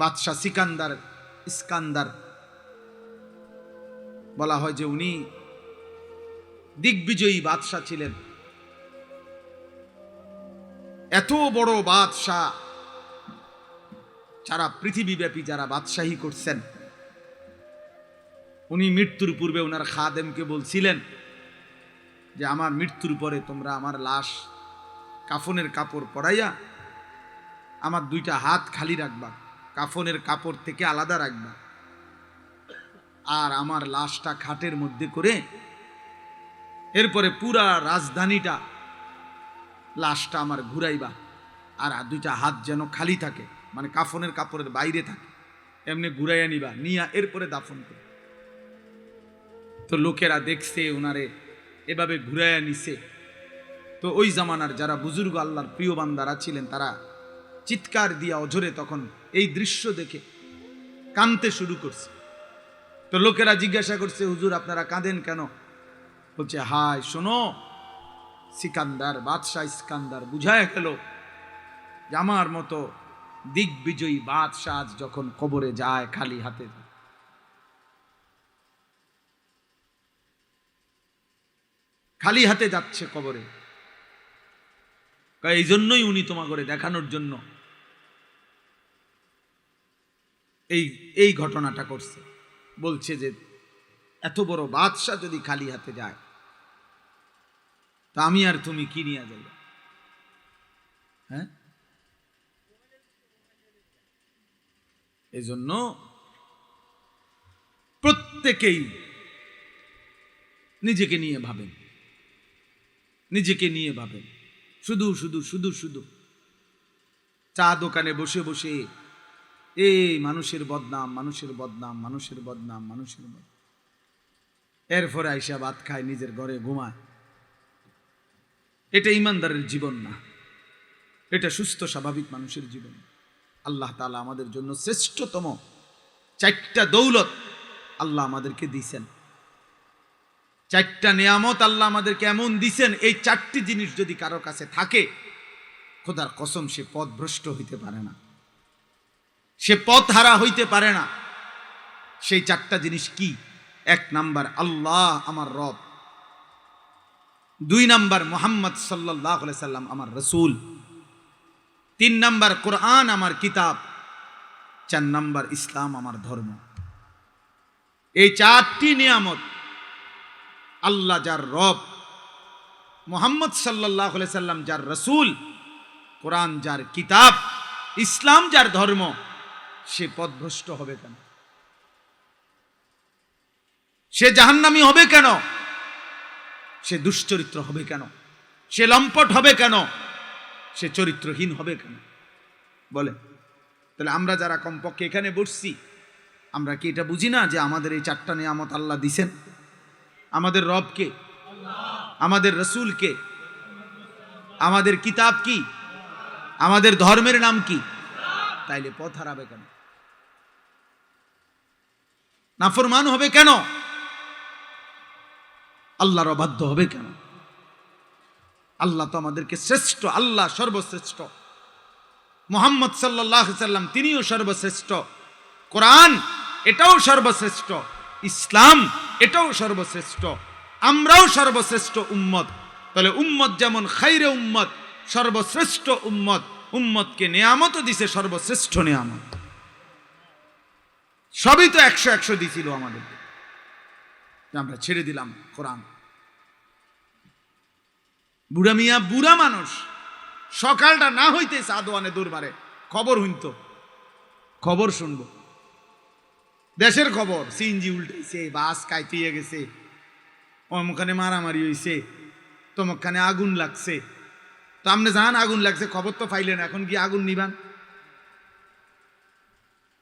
বাদশাহ সিকান্দার, ইস্কান্দার বলা হয় যে উনি দিগ্বিজয়ী বাদশাহ ছিলেন। এত বড় বাদশাহ যারা পৃথিবীব্যাপী যারা বাদশাহী করছেন, উনি মৃত্যুর পূর্বে ওনার খাদেমকে বলছিলেন যে, আমার মৃত্যুর পরে তোমরা আমার লাশ কাফনের কাপড় পরাইয়া আমার দুইটা হাত খালি রাখবা। কাফনের কাপড় থেকে আলাদা রাখবা। আর আমার লাশটা খাটের মধ্যে করে এরপরে পুরা রাজধানীটা লাশটা আমার ঘুরাইবা। আর দুইটা হাত যেন খালি থাকে মানে কাফনের কাপড়ের বাইরে থাকে, এমনি ঘুরাইয়া নিবা, নিয়া এরপরে দাফন করে। তো লোকেরা দেখছে ওনারে এভাবে ঘুরাইয়া নিছে। তো ওই জামানার যারা বুজুর্গ আল্লাহর প্রিয় বান্দারা ছিলেন, তারা চিৎকার দিয়া অঝরে তখন এই দৃশ্য দেখে কাঁদতে শুরু করছে। তো লোকেরা জিজ্ঞাসা করছে, হুজুর, আপনারা কাঁদেন কেন? বলছে, হায়, শোনো, সিকান্দার, বাদশাহ ইস্কান্দার, বুঝায় গেল যে আমার মতো দিগ্বিজয়ী বাদশাহ যখন কবরে যায় খালি হাতে। খালি হাতে যাচ্ছে কবরে। এই জন্যই উনি তোমা করে দেখানোর জন্য এই এই ঘটনাটা করছে। বলছে যে, এত বড় বাদশাহ যদি খালি হাতে যায়, তা আমি আর তুমি কি নিয়ে যাই হ্যাঁ? এই জন্য প্রত্যেকেই নিজেকে নিয়ে ভাবেন। নিজেকে নিয়ে ভাবেন। শুধু শুধু শুধু শুধু। চা দোকানে বসে বসে এই মানুষের বদনাম মানুষের বদনাম মানুষের বদনাম মানুষের বদনাম। এরপরে আইসা ভাত খায়, নিজের ঘরে ঘুমায়। এটা ইমানদারের জীবন না। এটা সুস্থ, স্বাভাবিক মানুষের জীবন। আল্লাহ তালা আমাদের জন্য শ্রেষ্ঠতম চারটা দৌলত আল্লাহ আমাদেরকে দিছেন চারটা নিয়ামত আল্লাহ আমাদেরকে এমন দিছেন এই চারটি জিনিস যদি কারও কাছে থাকে, খোদার কসম সে পথ ভ্রষ্ট হইতে পারে না। সে পথ হারা হইতে পারে না। সেই চারটা জিনিস কি? এক নাম্বার, আল্লাহ আমার রব। দুই নাম্বার, মোহাম্মদ সাল্লাহ সাল্লাম আমার রসুল। তিন নাম্বার, কোরআন আমার কিতাব। চার নাম্বার, ইসলাম আমার ধর্ম। এই চারটি নিয়ামত আল্লাহ যার রব, মোহাম্মদ সাল্লাহ সাল্লাম যার রসুল, কোরআন যার কিতাব, ইসলাম যার ধর্ম সে পথভ্রষ্ট হবে কেন? সে জাহান্নামি হবে কেন? সে দুশ্চরিত্র হবে কেন? সে লম্পট হবে কেন? সে চরিত্রহীন হবে কেন? বলে তাহলে আমরা যারা কমপক্ষে এখানে বসছি, আমরা কি এটা বুঝি না যে আমাদের এই চারটা নিয়ামত আল্লাহ দিছেন? আমাদের রবকে আমাদের রসুলকে আমাদের কিতাব কি? আমাদের ধর্মের নাম কি? তাইলে পথ হারাবে কেন? নাফরমান হবে কেন? আল্লাহর অবাধ্য হবে কেন? আল্লাহ তো আমাদেরকে শ্রেষ্ঠ, আল্লাহ সর্বশ্রেষ্ঠ। মোহাম্মদ সাল্লাহ সাল্লাম, তিনিও সর্বশ্রেষ্ঠ। কোরআন, এটাও সর্বশ্রেষ্ঠ। ইসলাম, এটাও সর্বশ্রেষ্ঠ। আমরাও সর্বশ্রেষ্ঠ উম্মত। তাহলে উম্মত যেমন খাইরে উম্মত, সর্বশ্রেষ্ঠ উম্মত। উম্মতকে নেয়ামত দিছে সর্বশ্রেষ্ঠ নেয়ামত। সবই তো একশো একশো দিছিল আমাদেরকে। আমরা ছেড়ে দিলাম কোরআন। বুড়া মিয়া, বুড়া মানুষ, সকালটা না হইতে সাদোয়ানে দরবারে খবর হইত খবর শুনব। দেশের খবর, সিএনজি উল্টাইছে, বাস কাইতে গেছে, অমুখানে মারামারি হইছে, তমুখানে আগুন লাগছে। তো আপনি জান আগুন লাগছে, খবর তো পাইলেন, এখন কি আগুন নিবান?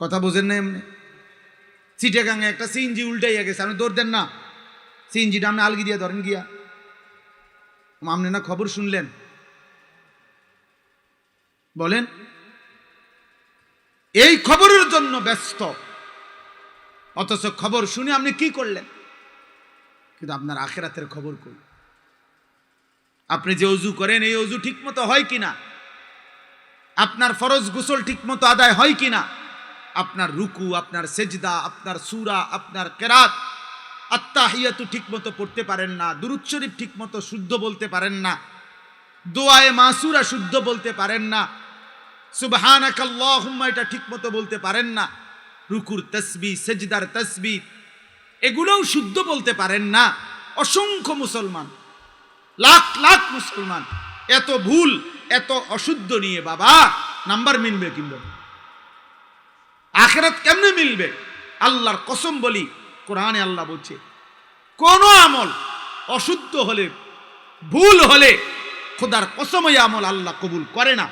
কথা বোঝেন না এমনি চিটাগাঙে একটা সিএনজি উল্টাইয়া গেছে। আপনি দৌড় দেন না। সিএনজিটা আপনি আলগি দিয়ে ধরেন গিয়া। আপনি না খবর শুনলেন। বলেন, এই খবরের জন্য ব্যস্ত। অথচ খবর শুনে আপনি কি করলেন? কিন্তু আপনার আখেরাতের খবর কই? আপনি যে অজু করেন, এই অজু ঠিক মতো হয় কিনা? আপনার ফরজ গোসল ঠিক মতো আদায় হয় কিনা? আপনার রুকু, আপনার সেজদা, আপনার সুরা, আপনার কেরাত আত্মাহিয়াতু ঠিক মতো পড়তে পারেন না, দুরুদ শরীফ ঠিক মতো শুদ্ধ বলতে পারেন না, দোয়ায়ে মাসুরা শুদ্ধ বলতে পারেন না, সুবহানাকাল্লাহুম্মা এটা ঠিক মতো বলতে পারেন না, রুকুর তসবি, সেজদার তসবি, এগুলোও শুদ্ধ বলতে পারেন না, অসংখ্য মুসলমান, লাখ লাখ মুসলমান, এত ভুল, এত অশুদ্ধ নিয়ে বাবা, নাম্বার মিলবে কিনবে আখেরাত কেমনে মিলবে? আল্লাহর কসম বলি, কোরআনে আল্লাহ বলছে, কোন আমল অশুদ্ধ হলে, ভুল হলে খোদার কসম ওই আমল আল্লাহ কবুল করে না।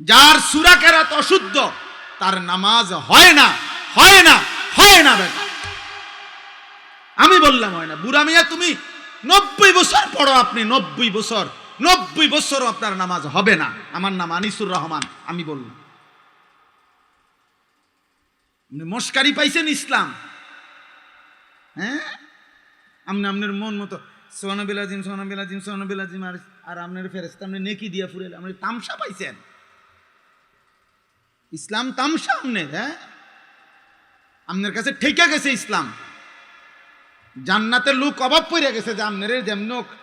যার সুরা কেরাত অশুদ্ধ, তার নামাজ হয় না হয় না হয় না বেটা। আমি বললাম হয় না। বুড়া মিয়া, তুমি নব্বই বছর পড়ো, আপনি নব্বই বছর নব্বই বছর আপনার নামাজ হবে না। আমার নাম আনিসুর রহমান, আমি বললাম। মস্কারি পাইছেন ইসলাম? হ্যাঁ? আপনি আপনার মন মতো সোনাবিলাজিম সোনাবিলাজিম সোনাবিলাজিম আর আর আপনার ফেরেস্তা আপনি নেকি দিয়া ফুরেল আপনি তামসা পাইছেন? ইসলাম তামসা আপনার হ্যাঁ? আপনার কাছে ঠেকে গেছে ইসলাম। জান্নাতের লোক অভাব পড়ে গেছে যে আপনার যেমন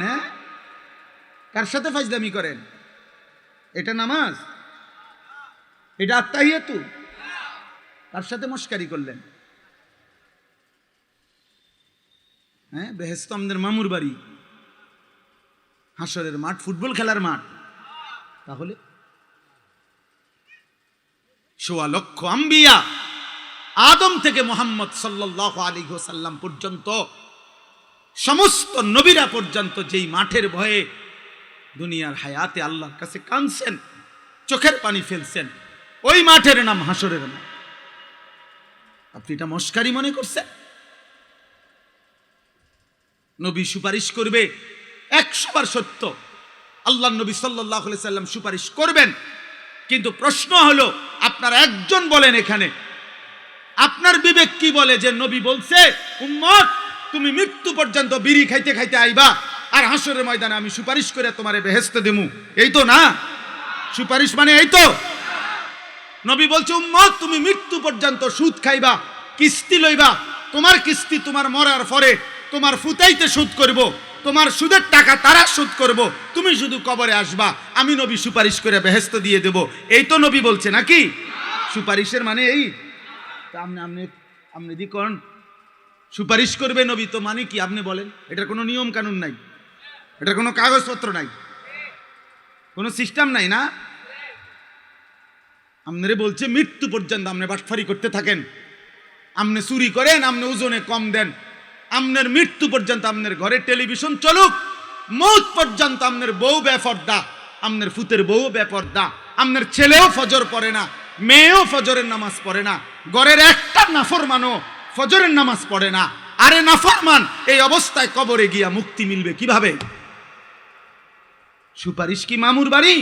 হ্যাঁ? কার সাথে ফাইজলামি করেন? এটা নামাজ? এটা আত্মাহিয়াতু কার সাথে মস্কারি করলেন? হ্যাঁ? বেহেস্ত আমাদের মামুর বাড়ি। হাসরের মাঠ, ফুটবল খেলার মাঠ। তাহলে? সোয়া লক্ষ আম্বিয়া আদম থেকে মোহাম্মদ সাল্লাহ আলী সাল্লাম পর্যন্ত, সমস্ত নবীরা পর্যন্ত যেই মাঠের ভয়ে দুনিয়ার হায়াতে আল্লাহর কাছে কাঁদছেন, চোখের পানি ফেলছেন, ওই মাঠের নাম হাসরের নাম আপনি এটা মস্কারি মনে করছেন? নবী সুপারিশ করবে একশো বার সত্য। আল্লাহ নবী সাল্লাহ সাল্লাম সুপারিশ করবেন। কিন্তু প্রশ্ন হলো, আপনার একজন বলেন এখানে, আপনার বিবেক কি বলে যে নবী বলছে, উম্মত, তুমি মৃত্যু পর্যন্ত বিড়ি খাইতে খাইতে আইবা আর হাসরের ময়দানে আমি সুপারিশ করে তোমারে বেহেস্ত দেমু। এই তো না? সুপারিশ মানে এই তো? নবী বলছে, উম্মত, তুমি মৃত্যু পর্যন্ত সুদ খাইবা, কিস্তি লইবা। তোমার কিস্তি তোমার মরার পরে তোমার ফুতাইতে সুদ করব। তোমার সুদের টাকা তারা সুদ করব। তুমি শুধু কবরে আসবা, আমি নবী সুপারিশ করে বেহেস্ত দিয়ে দেব। এই তো নবী বলছে নাকি? সুপারিশের মানে এই। আপনি আপনি আপনি দি কন সুপারিশ করবে নবী তো মানে কি আপনি বলেন? এটার কোনো নিয়ম কানুন নাই। এটার কোনো কাগজপত্র নাই। কোনো সিস্টেম নাই না? আপনারে বলছে, মৃত্যু পর্যন্ত আপনি বাটফারি করতে থাকেন। আপনি চুরি করেন, আপনি ওজনে কম দেন। আপনার মৃত্যু পর্যন্ত আপনার ঘরে টেলিভিশন চলুক, মৌত পর্যন্ত আপনার বউ বেফর্দা আপনার ফুতের বউ বেপর্দা আপনার ছেলেও ফজর পড়ে না, মেয়েও ফজরের নামাজ পড়ে না, ঘরের একটা নাফরমানও ফজরের নামাজ পড়ে না। আরে নাফরমান, এই অবস্থায় কবরে গিয়া মুক্তি মিলবে কীভাবে? সুপারিশ কি মামুর বাড়ি?